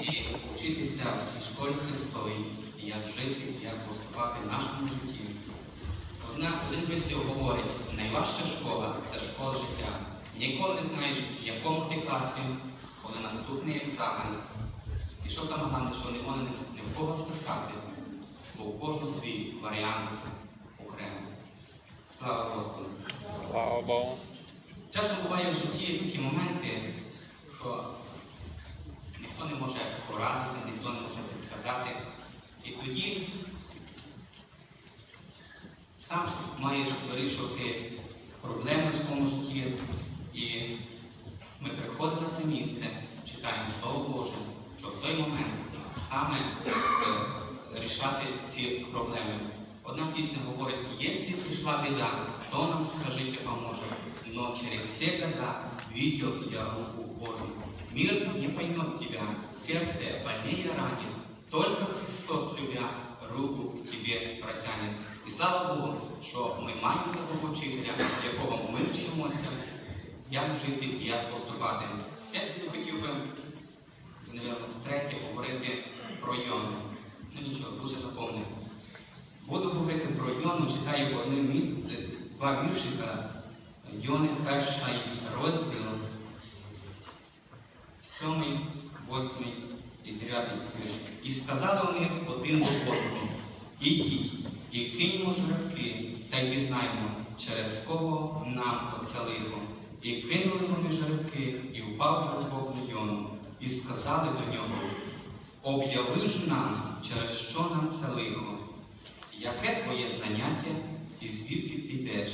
І вчитися в цій школі Христовій, як жити, як поступати в нашому житті. Одна, один вислів говорить, найважча школа це школа життя. Ніколи не знаєш, в якому ти класі, коли наступний екзамен. І що саме головне, що не можна ні в кого списати, бо у кожного свій варіант окремо. Слава Господу! Слава Богу. Часто буває в житті такі моменти, що ніхто не може порадити, ніхто не може підсказати. І тоді сам маєш вирішувати проблеми в своєму житті. І ми приходимо на це місце, читаємо Слово Боже, що в той момент саме е, рішати ці проблеми. Одна пісня говорить, если пришла беда, кто нам скажите поможет? Но через все года видел я руку Божию. Мир не поймет тебя, сердце больнее ранит. Только Христос, любя, руку тебе протянет. І слава Богу, що ми маємо такого вчителя, якого ми вчимося, як жити і як поступати. Я сьогодні хотів би, напевно, втретє говорити про Йону. Ну нічого, дуже заповнено. Буду говорити про Йону, читаю одне місце, два віршика. Йони перший розділ, сьомий, восьмий і дев'ятий вірш. І сказали вони один до одного, ідіть, і киньмо жеребки, та й пізнаймо, через кого нам оце лихо. І кинули вони жеребки, і впав жеребок на Йону, і сказали до нього, об'яви ж нам, через що нам це лихо. Яке твоє заняття і звідки ти йдеш?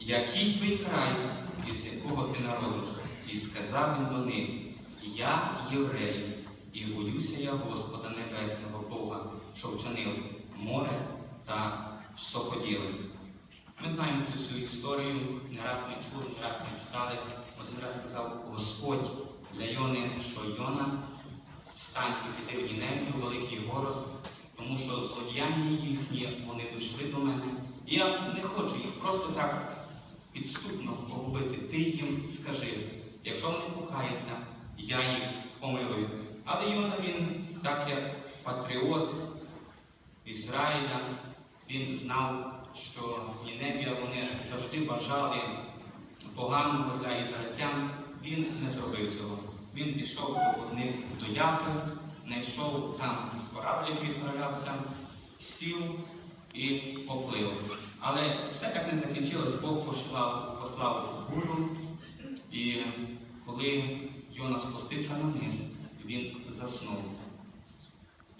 Який твій край, із якого ти народу? І сказав він до них: Я єврей, і боюся я Господа Небесного Бога, що вчинив море та соходіли. Ми знаємо цю свою історію, не раз ми чули, не раз ми читали. Один раз сказав Господь для Йони, що Йона встань і піди в Ніневію, великий город, тому що злодіяння їхні, вони дійшли до мене. І я не хочу їх просто так підступно погубити. Ти їм скажи, якщо вони покаються, я їх помилую. Але Йона він, так як патріот Ізраїля, він знав, що Ніневія вони завжди бажали поганого для ізраїльтян. Він не зробив цього. Він пішов до них до Яфи, знайшов там корабль, який відправлявся, сів і поплив. Але все як не закінчилось, Бог послав, послав бурю, і коли Йона спустився на низ, він заснув.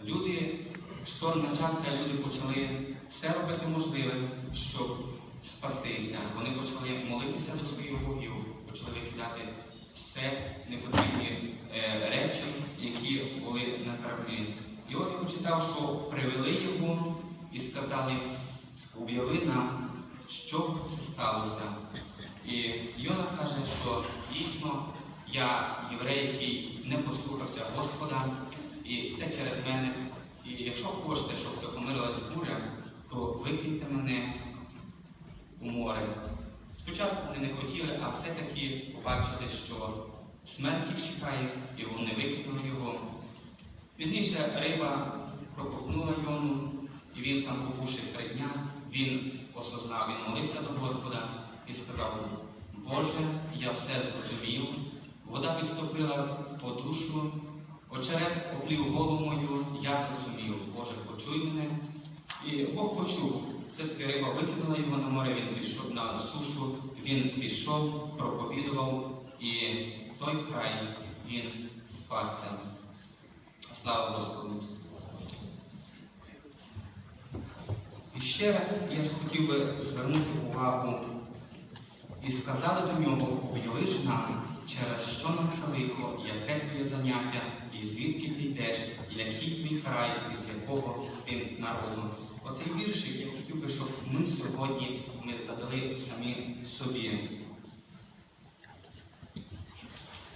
Люди, шторм почався, люди почали все робити можливе, щоб спастися. Вони почали молитися до своїх богів, почали викидати все непотрібні е, речі, які були на кораблі. І от я почитав, що привели його і сказали, об'яви нам, що це сталося. І Йона каже, що дійсно я єврей, який не послухався Господа, і це через мене. І якщо хочете, щоб помирилась буря, то викиньте мене у море. Спочатку вони не хотіли, а все-таки побачили, що смерть їх чекає, і вони викинули його. Пізніше риба проковтнула Йону, і він там побувши три дня, він осознав, він молився до Господа і сказав, Боже, я все зрозумів, вода підступила по душу, очерет оплів голову мою, я зрозумів, Боже, почуй мене. І Бог почув. Все-таки риба викинула його на море, він пішов на сушу, він пішов, проповідував, і той край він спасся. Слава Господу! І ще раз я хотів би звернути увагу і сказали до нього, об'яви ж нам, через що це лихо, яке твоє заняття, і звідки ти йдеш, і який твій край, із якого ти народу. Оцей віршик я хотів би, щоб ми сьогодні ми задали самі собі.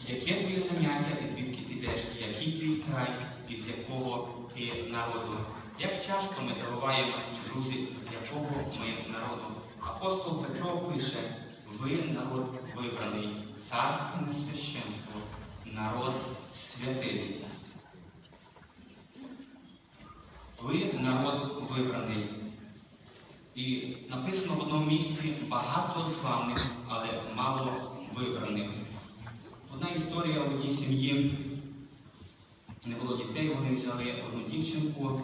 Яке твоє заняття і звідки ти йдеш, який твій край, із якого ти народу? Як часто ми забуваємо, друзі, з якого ми народу? Апостол Петро пише, ви народ вибраний, царственне священство, народ святий. Ви народ вибраний. І написано в одному місці багато славних, але мало вибраних. Одна історія в одній сім'ї. Не було дітей, вони взяли одну дівчинку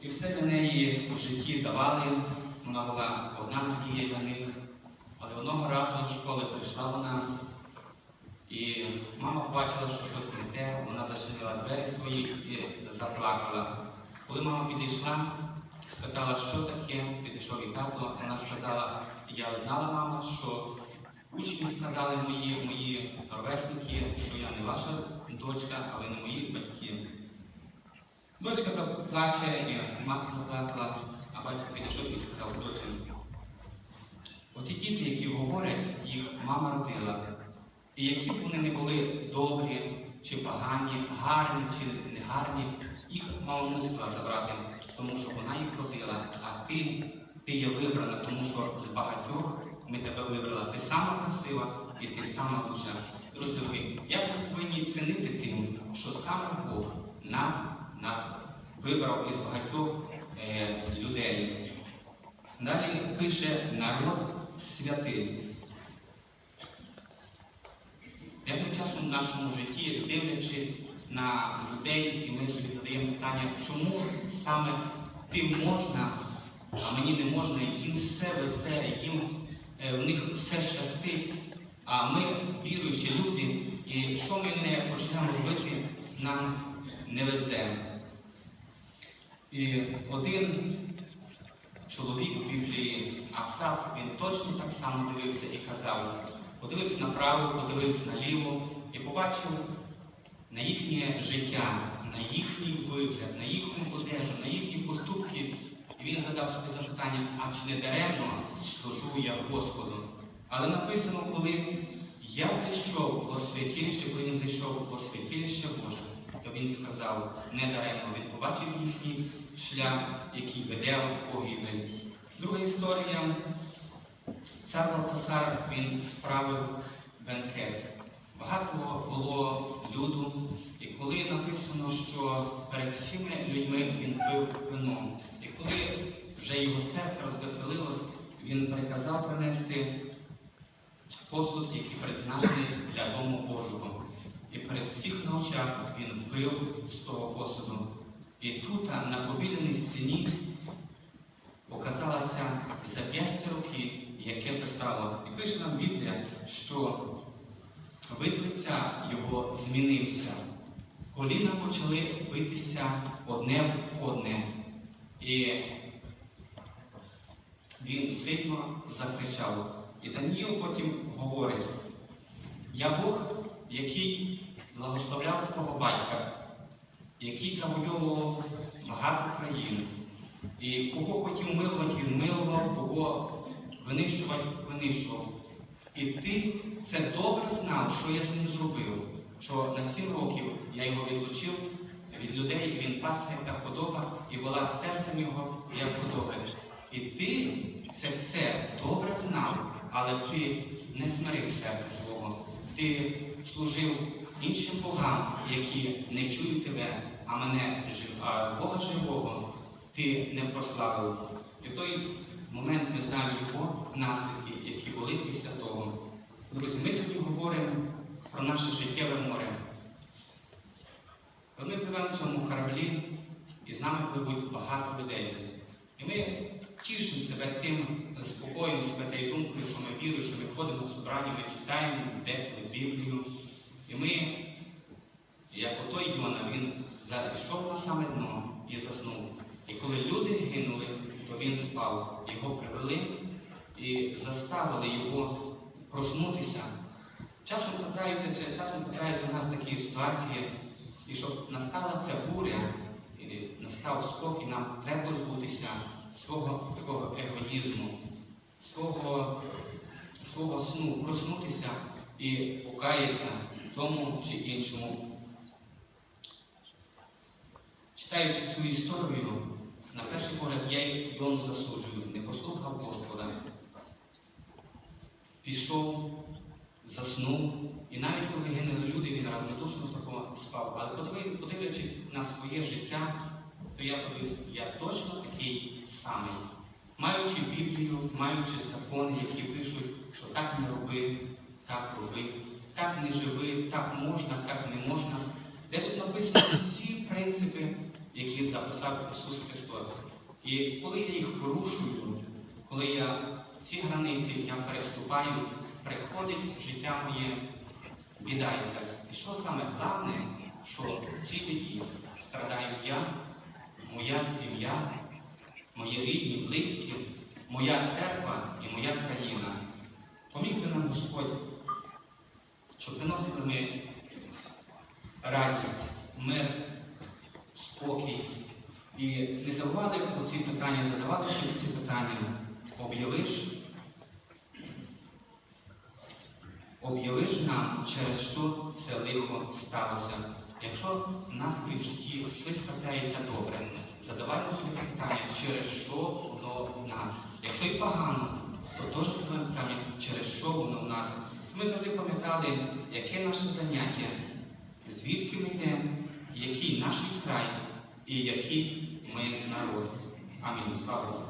і все для неї в житті давали. Вона була одна надія для них. Але одного разу до школи прийшла вона і мама побачила, що щось не те, вона зачинила двері свої і заплакала. Коли мама підійшла, спитала, що таке, підійшов і тато, вона сказала, я знала, мама, що учні сказали мої, мої ровесники, що я не ваша дочка, а ви не мої батьки. Дочка заплаче, і мати заплакала, а батько підійшов і сказав, доцю, Оті діти, які говорять, їх мама родила. І які б вони не були добрі чи погані, гарні чи негарні, їх мама мусила забрати, тому що вона їх родила, а ти, ти є вибрана, тому що з багатьох ми тебе вибрали. Ти сама красива і ти сама дуже. Друзі, як ми повинні цінити тим, що саме Бог нас, нас вибрав із багатьох е, людей. Далі пише народ святий. Певним часом в нашому житті, дивлячись на людей, і ми собі задаємо питання, чому саме тим можна, а мені не можна, їм все везе, їм е, в них все щастить, а ми, віруючі люди, і що ми не почнемо робити, нам не везе. І один чоловік у Біблії Асаф, він точно так само дивився і казав, подивився направо, подивився наліво і побачив на їхнє життя, на їхній вигляд, на їхню одежу, на їхні поступки. І він задав собі запитання, а чи не даремно служу я Господу? Але написано, коли я зайшов у святилище, коли він зайшов у святилище Боже, то він сказав, не даремно, він побачив їхній шлях, який веде в погибель. Друга історія. Цар Валтасар він справив бенкет. Багато було люду, і коли написано, що перед всіми людьми він пив вино, і коли вже його серце розвеселилось, він приказав принести посуд, який призначений для дому Божого. І перед всіх на очах він пив з того посуду. І тут на побіленій стіні пише нам Біблія, що вид лиця його змінився. Коліна почали битися одне в одне. І він сильно закричав. І Даніїл потім говорить: Я Бог, який благословляв такого батька, який завойовував багато країн. І кого хотів милувати, він милував, кого винищувати, винищував. І ти це добре знав, що я з ним зробив, що на сім років я його відлучив від людей, він пас як подоба, і була серцем його, як подоба. І ти це все добре знав, але ти не смирив серце свого. Ти служив іншим богам, які не чують тебе, а мене, жив- а Бога живого, ти не прославив. І той момент ми знаємо його наслідки, які були після того. Друзі, ми сьогодні говоримо про наше життєве море. Ми пливемо в цьому кораблі, і з нами пливуть багато людей. І ми тішимо себе тим, заспокоюємо себе тією думкою, що ми віруємо, що ми ходимо в собрання, ми читаємо деколи Біблію. І ми, як отой Йона, він зайшов на саме дно і заснув. І коли люди гинули, то він спав. Його привели і заставили його проснутися. Часом трапляються, часом трапляються в нас такі ситуації, і щоб настала ця буря, і настав спокій, нам треба позбутися свого такого егоїзму, свого, свого сну, проснутися і покаятися тому чи іншому. Читаючи цю історію, на перший погляд я Йону засуджую, не послухав Господа. Пішов, заснув, і навіть коли гинули люди, він равнодушно такого спав. Але подивлячись на своє життя, то я подивився, я точно такий самий. Маючи Біблію, маючи закони, які пишуть, що так не роби, так роби, так не живи, так можна, так не можна, де тут написано всі принципи, які записав Ісус Христос. І коли я їх порушую, коли я ці границі я переступаю, приходить життя моє біда якась. І що саме головне, що в цій біді страдаю я, моя сім'я, мої рідні, близькі, моя церква і моя країна. Поміг би нам Господь, щоб приносили ми радість, мир, спокій. І не забували про ці питання, задавали собі ці питання. Об'явиш, об'явиш нам, через що це лихо сталося. Якщо в нас в житті щось трапляється добре, задаваймо собі запитання, через що воно в нас. Якщо і погано, то теж ставимо питання, через що воно в нас. Ми завжди пам'ятали, яке наше заняття, звідки ми йдемо, який наш край і який ми народ. Амінь. Слава Богу.